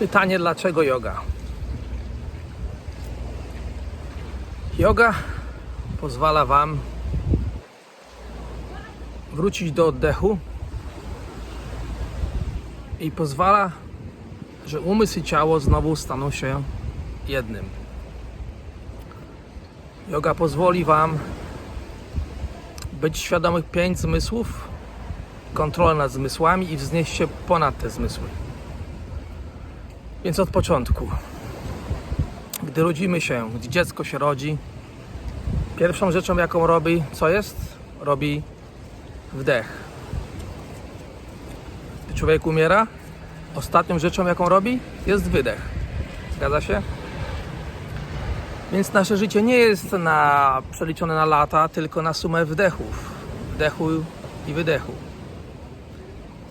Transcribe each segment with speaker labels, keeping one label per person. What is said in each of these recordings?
Speaker 1: Pytanie, dlaczego yoga? Yoga pozwala Wam wrócić do oddechu i pozwala, że umysł i ciało znowu staną się jednym. Yoga pozwoli Wam być świadomych pięć zmysłów, kontrolę nad zmysłami i wznieść się ponad te zmysły. Więc od początku, gdy rodzimy się, gdy dziecko się rodzi, pierwszą rzeczą jaką robi, co jest? Robi wdech. Gdy człowiek umiera, ostatnią rzeczą jaką robi jest wydech. Zgadza się? Więc nasze życie nie jest na, przeliczone na lata, tylko na sumę wdechów. Wdechu i wydechu.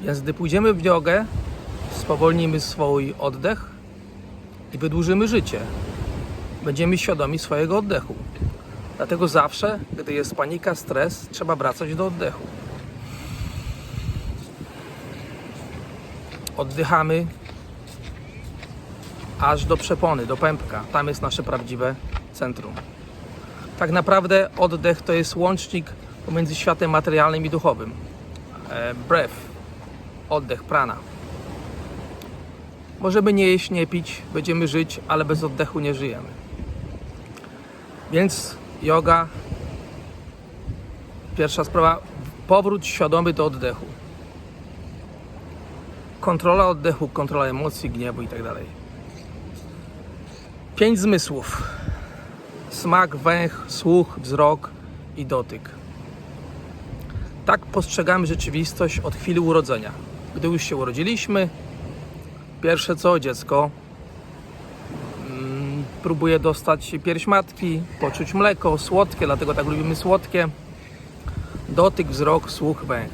Speaker 1: Więc gdy pójdziemy w jogę, spowolnimy swój oddech i wydłużymy życie. Będziemy świadomi swojego oddechu. Dlatego zawsze, gdy jest panika, stres, trzeba wracać do oddechu. Oddychamy aż do przepony, do pępka. Tam jest nasze prawdziwe centrum. Tak naprawdę oddech to jest łącznik pomiędzy światem materialnym i duchowym. E, breath, oddech, prana. Możemy nie jeść, nie pić, będziemy żyć, ale bez oddechu nie żyjemy. Więc yoga, pierwsza sprawa, powrót świadomy do oddechu. Kontrola oddechu, kontrola emocji, gniewu i tak. Pięć zmysłów. Smak, węch, słuch, wzrok i dotyk. Tak postrzegamy rzeczywistość od chwili urodzenia. Gdy już się urodziliśmy, pierwsze co dziecko mm, próbuje dostać pierś matki, poczuć mleko, słodkie, dlatego tak lubimy słodkie. Dotyk, wzrok, słuch, węch.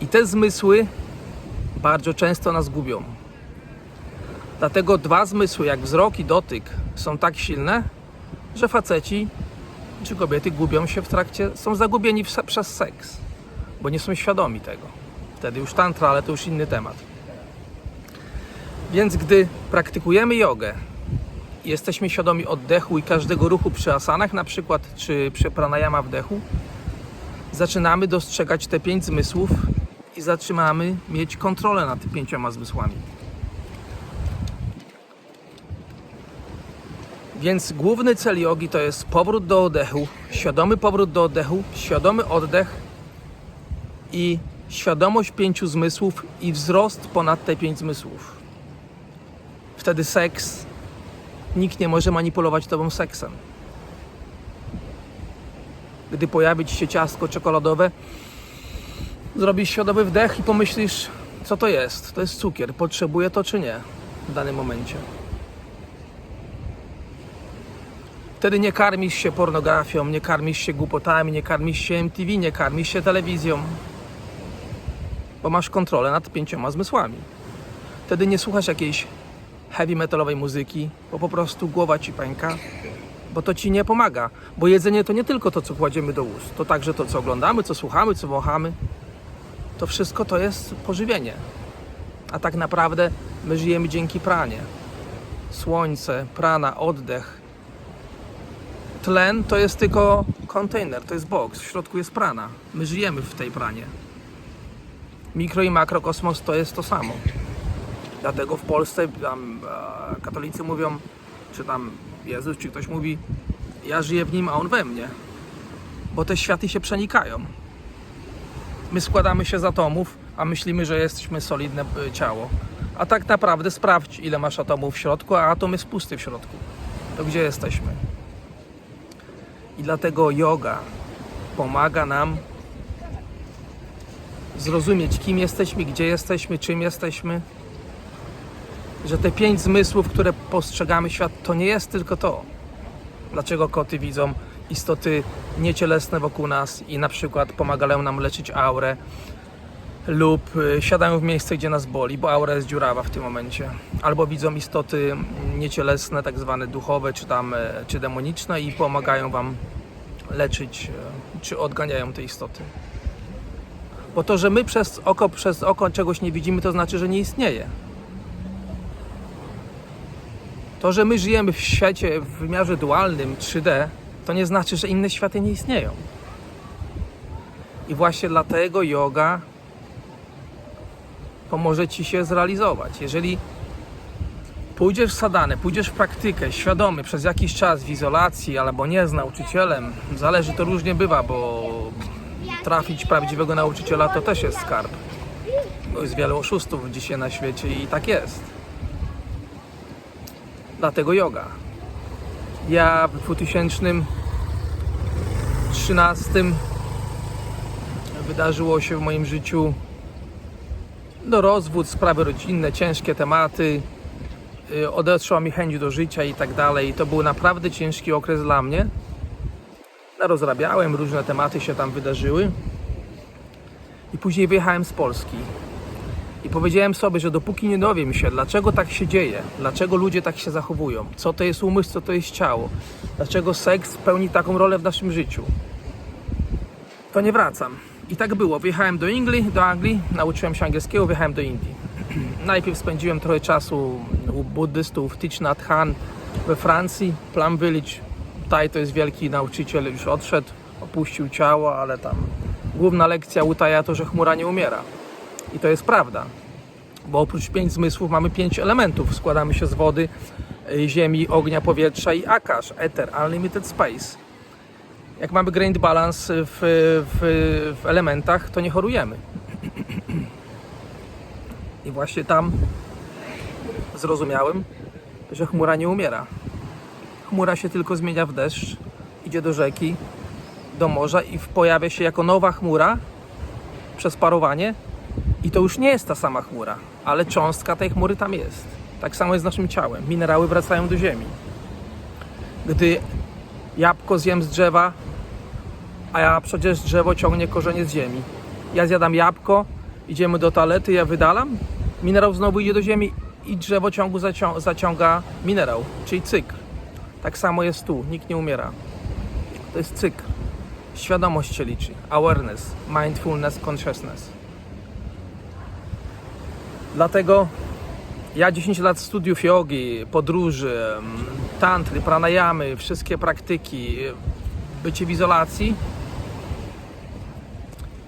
Speaker 1: I te zmysły bardzo często nas gubią. Dlatego dwa zmysły, jak wzrok i dotyk, są tak silne, że faceci czy kobiety gubią się w trakcie, są zagubieni w, przez seks, bo nie są świadomi tego. Wtedy już tantra, ale to już inny temat. Więc gdy praktykujemy jogę, jesteśmy świadomi oddechu i każdego ruchu przy asanach na przykład, czy przy pranayama wdechu, zaczynamy dostrzegać te pięć zmysłów i zaczynamy mieć kontrolę nad pięcioma zmysłami. Więc główny cel jogi to jest powrót do oddechu, świadomy powrót do oddechu, świadomy oddech i świadomość pięciu zmysłów i wzrost ponad te pięć zmysłów. Wtedy seks, nikt nie może manipulować tobą seksem. Gdy pojawi ci się ciastko czekoladowe, zrobisz świadomy wdech i pomyślisz, co to jest. To jest cukier, potrzebuję to czy nie w danym momencie. Wtedy nie karmisz się pornografią, nie karmisz się głupotami, nie karmisz się MTV, nie karmisz się telewizją, bo masz kontrolę nad pięcioma zmysłami. Wtedy nie słuchasz jakiejś heavy metalowej muzyki, bo po prostu głowa ci pęka, bo to ci nie pomaga. Bo jedzenie to nie tylko to, co kładziemy do ust, to także to, co oglądamy, co słuchamy, co wąchamy. To wszystko to jest pożywienie. A tak naprawdę my żyjemy dzięki pranie. Słońce, prana, oddech, tlen to jest tylko kontener, to jest box, w środku jest prana. My żyjemy w tej pranie. Mikro i makrokosmos to jest to samo. Dlatego w Polsce tam, e, katolicy mówią, czy tam Jezus, czy ktoś mówi, ja żyję w nim, a on we mnie. Bo te światy się przenikają. My składamy się z atomów, a myślimy, że jesteśmy solidne e, ciało. A tak naprawdę sprawdź, ile masz atomów w środku, a atom jest pusty w środku. To gdzie jesteśmy? I dlatego yoga pomaga nam zrozumieć, kim jesteśmy, gdzie jesteśmy, czym jesteśmy. Że te pięć zmysłów, które postrzegamy świat, to nie jest tylko to. Dlaczego koty widzą istoty niecielesne wokół nas i na przykład pomagają nam leczyć aurę lub y, siadają w miejsce, gdzie nas boli, bo aura jest dziurawa w tym momencie. Albo widzą istoty niecielesne, tak zwane duchowe, czy tam, e, czy demoniczne i pomagają wam leczyć, e, czy odganiają te istoty. Bo to, że my przez oko, przez oko czegoś nie widzimy, to znaczy, że nie istnieje. To, że my żyjemy w świecie w wymiarze dualnym 3D, to nie znaczy, że inne światy nie istnieją. I właśnie dlatego yoga pomoże ci się zrealizować. Jeżeli pójdziesz w sadanę, pójdziesz w praktykę świadomy przez jakiś czas w izolacji albo nie z nauczycielem, zależy to różnie bywa, bo trafić prawdziwego nauczyciela to też jest skarb. Bo jest wiele oszustów dzisiaj na świecie i tak jest. Dlatego yoga. Ja w 2013 wydarzyło się w moim życiu no, rozwód, sprawy rodzinne, ciężkie tematy. Y, Odeszła mi chęć do życia i tak dalej. To był naprawdę ciężki okres dla mnie. No, Rozrabiałem, różne tematy się tam wydarzyły. I później wyjechałem z Polski. I powiedziałem sobie, że dopóki nie dowiem się, dlaczego tak się dzieje, dlaczego ludzie tak się zachowują, co to jest umysł, co to jest ciało, dlaczego seks pełni taką rolę w naszym życiu, to nie wracam. I tak było. Wyjechałem do Anglii, do Anglii, nauczyłem się angielskiego, wyjechałem do Indii. Najpierw spędziłem trochę czasu u buddystów Thich Nhat Hanh we Francji, Plum Village. Tutaj to jest wielki nauczyciel, już odszedł, opuścił ciało, ale tam główna lekcja utaja to, że chmura nie umiera. I to jest prawda, bo oprócz pięć zmysłów mamy pięć elementów. Składamy się z wody, y, ziemi, ognia, powietrza i akash, ether, unlimited space. Jak mamy grain balance w, w, w elementach, to nie chorujemy. I właśnie tam zrozumiałem, że chmura nie umiera. Chmura się tylko zmienia w deszcz, idzie do rzeki, do morza i pojawia się jako nowa chmura przez parowanie. I to już nie jest ta sama chmura, ale cząstka tej chmury tam jest. Tak samo jest z naszym ciałem. Minerały wracają do ziemi. Gdy jabłko zjem z drzewa, a ja przecież drzewo ciągnie korzenie z ziemi. Ja zjadam jabłko, idziemy do toalety, ja wydalam, minerał znowu idzie do ziemi i drzewo ciągu zacią- zaciąga minerał, czyli cykl. Tak samo jest tu, nikt nie umiera. To jest cykl. Świadomość się liczy. Awareness, mindfulness, consciousness. Dlatego ja 10 lat studiów jogi, podróży, em, tantry, pranayamy, wszystkie praktyki, bycie w izolacji.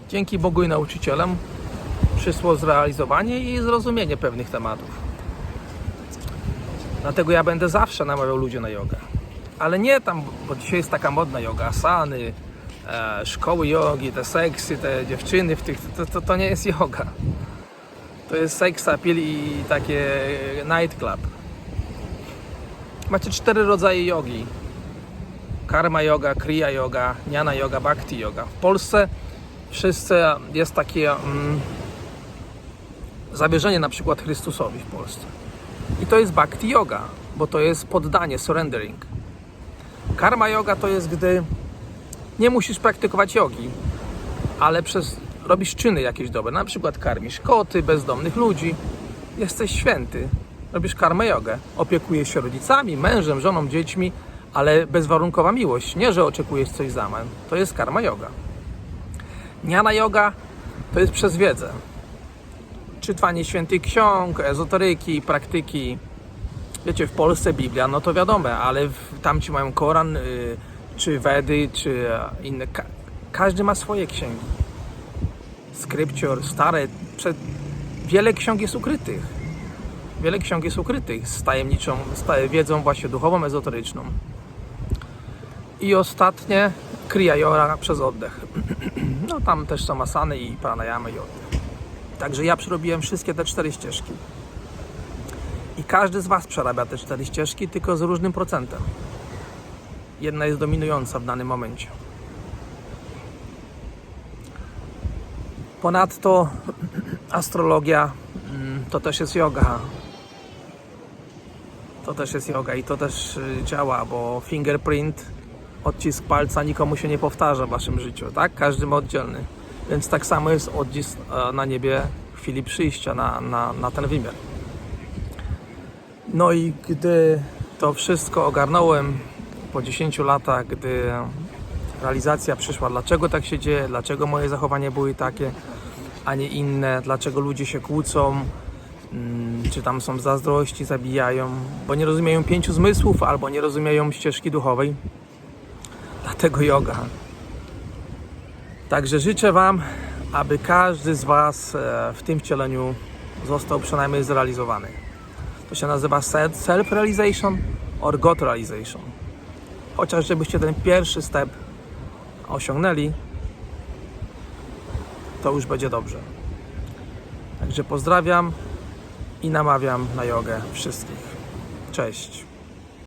Speaker 1: Dzięki Bogu i nauczycielom przyszło zrealizowanie i zrozumienie pewnych tematów. Dlatego ja będę zawsze namawiał ludzi na jogę. Ale nie tam, bo dzisiaj jest taka modna yoga, asany, e, szkoły jogi, te seksy, te dziewczyny w tych, to, to, to nie jest yoga. To jest seks, appeal i takie nightclub. Macie cztery rodzaje jogi. Karma yoga, kriya yoga, jnana yoga, bhakti yoga. W Polsce wszyscy jest takie mm, zawierzenie na przykład Chrystusowi w Polsce. I to jest bhakti yoga, bo to jest poddanie, surrendering. Karma yoga to jest, gdy nie musisz praktykować jogi, ale przez, robisz czyny jakieś dobre. Na przykład karmisz koty, bezdomnych ludzi. Jesteś święty. Robisz karmę jogę. Opiekujesz się rodzicami, mężem, żoną, dziećmi, ale bezwarunkowa miłość. Nie, że oczekujesz coś w zamian. To jest karma yoga. Jnana yoga to jest przez wiedzę. Czytanie świętych ksiąg, ezoteryki, praktyki. Wiecie, w Polsce Biblia, no to wiadomo, ale w, tam ci mają Koran, y, czy Wedy, czy inne. Ka- każdy ma swoje księgi. Scripture, stare. Przed... Wiele ksiąg jest ukrytych. Wiele ksiąg jest ukrytych z tajemniczą, z wiedzą właśnie duchową, ezoteryczną. I ostatnie, Kriya przez oddech. No tam też są asany i pranayamy i oddech. Także ja przerobiłem wszystkie te cztery ścieżki. I każdy z Was przerabia te cztery ścieżki, tylko z różnym procentem. Jedna jest dominująca w danym momencie. Ponadto astrologia mm, to też jest yoga. To też jest yoga i to też y, działa, bo fingerprint, odcisk palca nikomu się nie powtarza w waszym życiu, tak? Każdy ma oddzielny. Więc tak samo jest odcisk e, na niebie w chwili przyjścia na, na, na ten wymiar. No i gdy to wszystko ogarnąłem po 10 latach, gdy realizacja przyszła, dlaczego tak się dzieje, dlaczego moje zachowania były takie, a nie inne, dlaczego ludzie się kłócą, mm, czy tam są zazdrości, zabijają, bo nie rozumieją pięciu zmysłów albo nie rozumieją ścieżki duchowej. Dlatego yoga. Także życzę Wam, aby każdy z Was e, w tym wcieleniu został przynajmniej zrealizowany. To się nazywa self- self-realization or God realization. Chociaż żebyście ten pierwszy step osiągnęli, to już będzie dobrze. Także pozdrawiam i namawiam na jogę wszystkich. Cześć.